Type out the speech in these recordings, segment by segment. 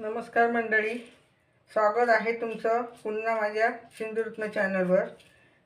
नमस्कार मंडळी. स्वागत आहे तुमचं पुन्हा माझ्या सिंधुरत्न चॅनलवर.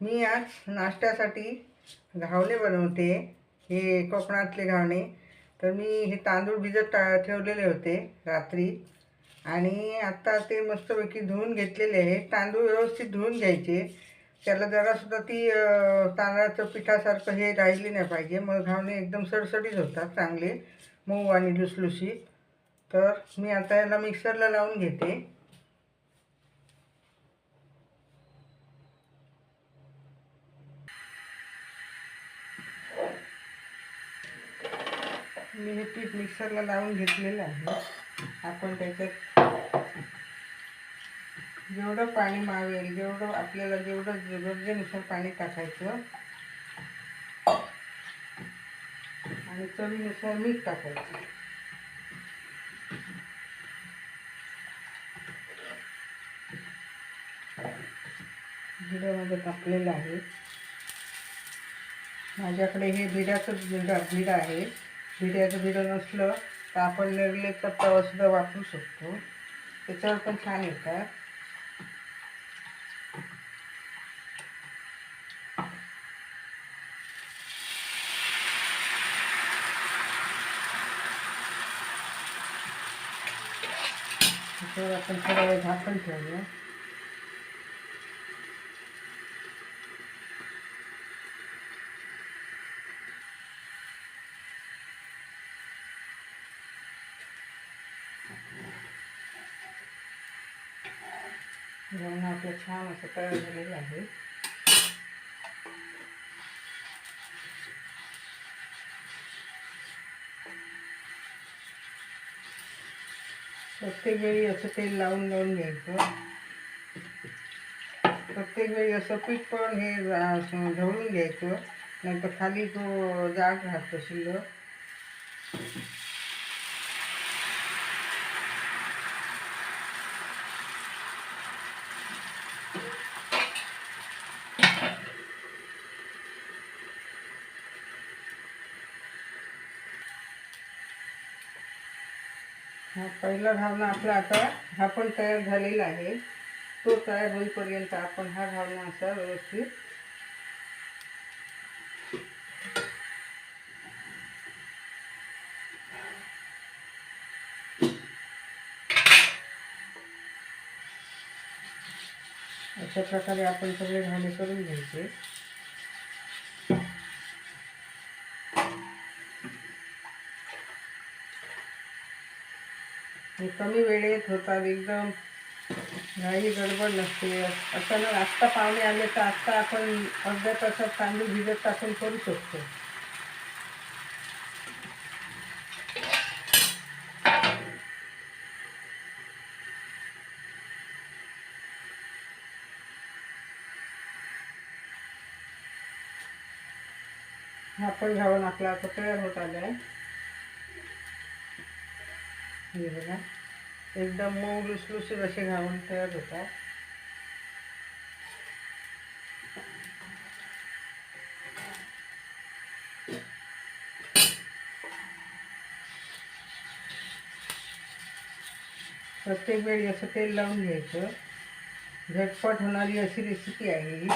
मी आज नाश्त्यासाठी घावणे बनवते. हे कोकणातले घावणे. तर मी हे तांदूळ भिजत टा ठेवलेले होते रात्री. आणि आत्ता ते मस्तपैकी धुवून घेतलेले आहे. तांदूळ व्यवस्थित धुवून घ्यायचे. त्याला जरासुद्धा ती तांदळाचं पिठासारखं हे राहिली नाही पाहिजे. मग घावणे एकदम सडसडीत होतात चांगले. मऊ आणि लुसलुशीत. तर मी आता याला मिक्सरला लावून घेते. मी हे पीठ मिक्सरला लावून घेतलेलं आहे. आपण त्याच्यात जेवढं पाणी मावेल जेवढं आपल्याला जेवढं गरजेनुसार पाणी टाकायचं आणि चवीनुसार मीठ टाकायचं. भिडं माझं कापलेलं आहे. माझ्याकडे हे भिड्याचंच भिडा भिड आहे. भिड्याचं भिडं नसलं तर आपण निर्लेपचा तवासुद्धा वापरू शकतो. त्याच्यावर पण छान येतात. त्याच्यावर आपण थोडा वेळ झाकण ठेवूया. जेवण छान प्रत्येक असं तेल लावून लावून प्रत्येक पीठ पण हे नंतर खाली तो जाड राहतो शिल्लक हा पहिला घावणा आपला आता हा पण तयार झालेला आहे. तो तयार होईपर्यंत आपण हा घावणा असा व्यवस्थित अशा प्रकारे आपण सगळे घाणे करून घ्यायचे. कमी वेळेत होतात एकदम घाई गडबड नसते अचानक आत्ता पाहुणे आले तर आत्ता आपण अर्ध्या तासात तांदूळ भिजत टाकून करू शकतो. हा पण घालून आपला आता तयार होत आला आहे हे बघा. एकदम मऊ लुसलुसीत असे घालून तयार होतात प्रत्येक वेळी असं तेल लावून घ्यायचं. झटपट होणारी अशी रेसिपी आहे ही.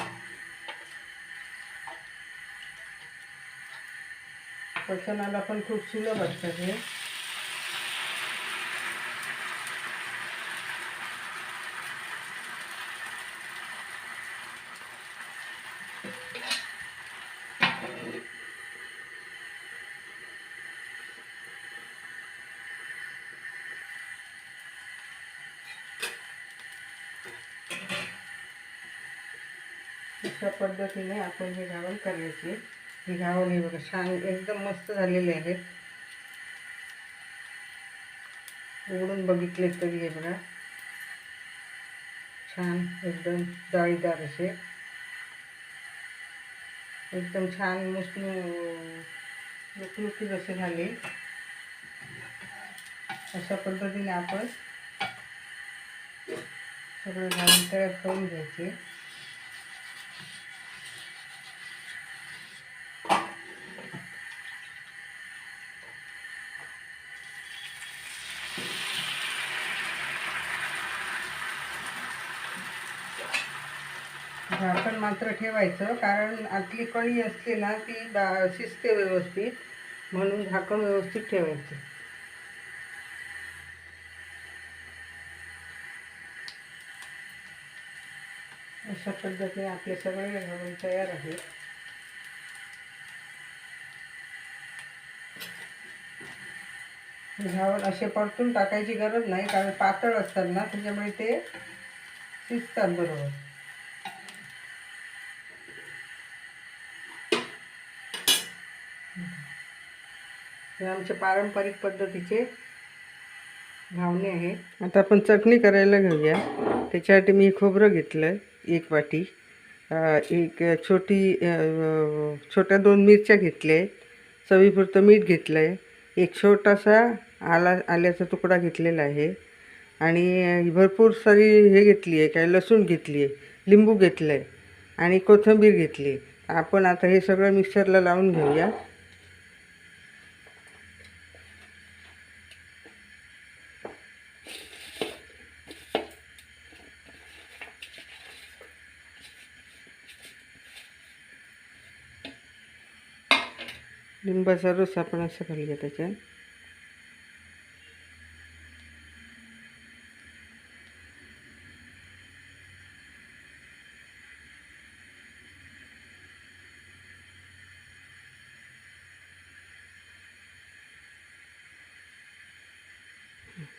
पचनाला पण खूप सुलभ असतं हे अशा पद्धतीने आपण हे घावण करायचे. हे घावण हे बघा छान एकदम मस्त झालेले आहेत. उघडून बघितले तरी हे बघा. छान एकदम जाळीदार असे. एकदम छान मुसलू लुकलुकीत असे झाले. अशा पद्धतीने आपण सगळं घालून तयार करून घ्यायचे. झाकण मात्र ठेवायचं कारण आतली कळी असते ना ती बा शिजते व्यवस्थित म्हणून झाकण व्यवस्थित ठेवायचं. अशा पद्धतीने आपले सगळे घालून तयार आहे. ह्यावर असे परतून टाकायची गरज नाही कारण पातळ असतात ना त्याच्यामुळे ते शिजतात बरोबर. हे आमचे पारंपरिक पद्धतीचे घावणे आहे आता आपण चटणी करायला घेऊया. त्याच्यासाठी मी खोबरं घेतलं आहे एक वाटी. एक छोटी छोट्या दोन मिरच्या घेतल्या आहेत. चवीपुरतं मीठ घेतलं आहे एक छोटासा आला आल्याचा तुकडा घेतलेला आहे. आणि भरपूर सारी हे घेतली आहे काय लसूण घेतली आहे लिंबू घेतलं आहे आणि कोथिंबीर घेतली आहे. आपण आता हे सगळं मिक्सरला लावून घेऊया. लिंबाचा रस आपण असं घालूया त्याच्यात.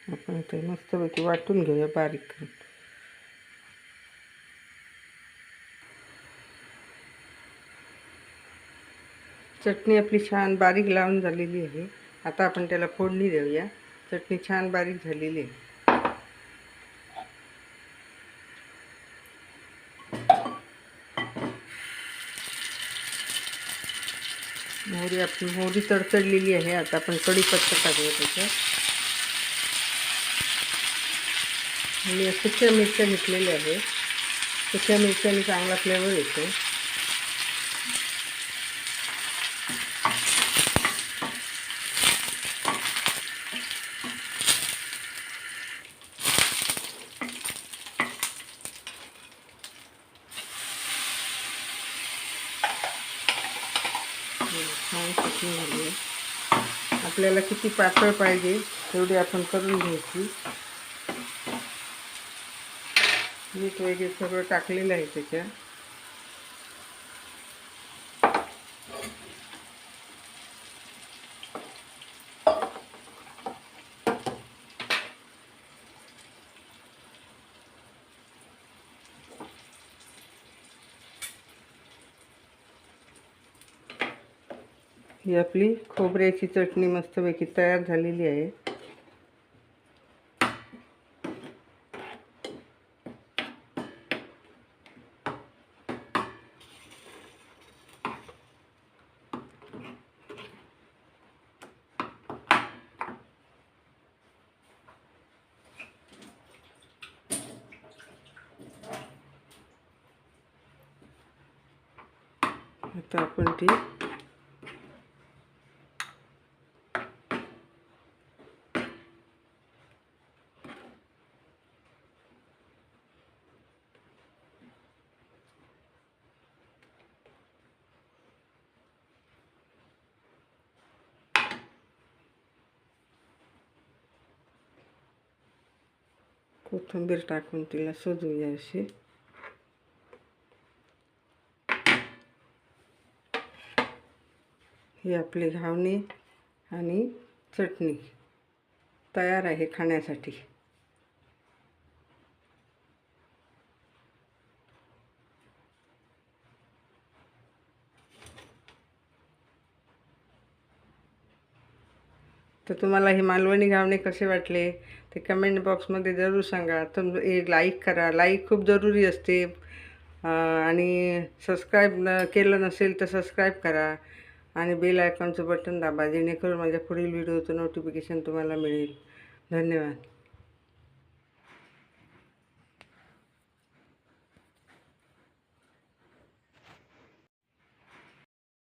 आपण ते मस्तपैकी वाटून घेऊया बारीक करून. चटणी आपली छान बारीक लावून झालेली आहे. आता आपण त्याला फोडणी देऊया. चटणी छान बारीक झालेली आहे. मोहरी आपली मोहरी तडतडलेली आहे. आता आपण कढीपत्ता टाकूया त्याच्यात आणि सुक्या मिरच्या घेतलेल्या आहेत. सुक्या मिरच्याने चांगला फ्लेवर येतो छान आपल्याला किती पातळ पाहिजे तेवढी आपण करून घ्यायची. मीठ वगैरे सगळं टाकलेलं आहे त्याच्यात. ही आपली खोबऱ्याची चटणी मस्तपैकी तयार झालेली आहे. आता आपण ती कोथिंबीर टाकून तिला सजवूया अशी. ही आपली घावणी आणि चटणी तयार आहे खाण्यासाठी. तर तुम्हाला हे मालवणी घावणे कसे वाटले? ते कमेंट बॉक्समध्ये जरूर सांगा. तुम एक लाईक करा. लाईक खूप जरुरी असते. आणि सबस्क्राईब केलं नसेल तर सबस्क्राईब करा. आणि बेल आयकॉनचं बटन दाबा. जेणेकरून माझ्या पुढील व्हिडिओचं नोटिफिकेशन तुम्हाला मिळेल. धन्यवाद.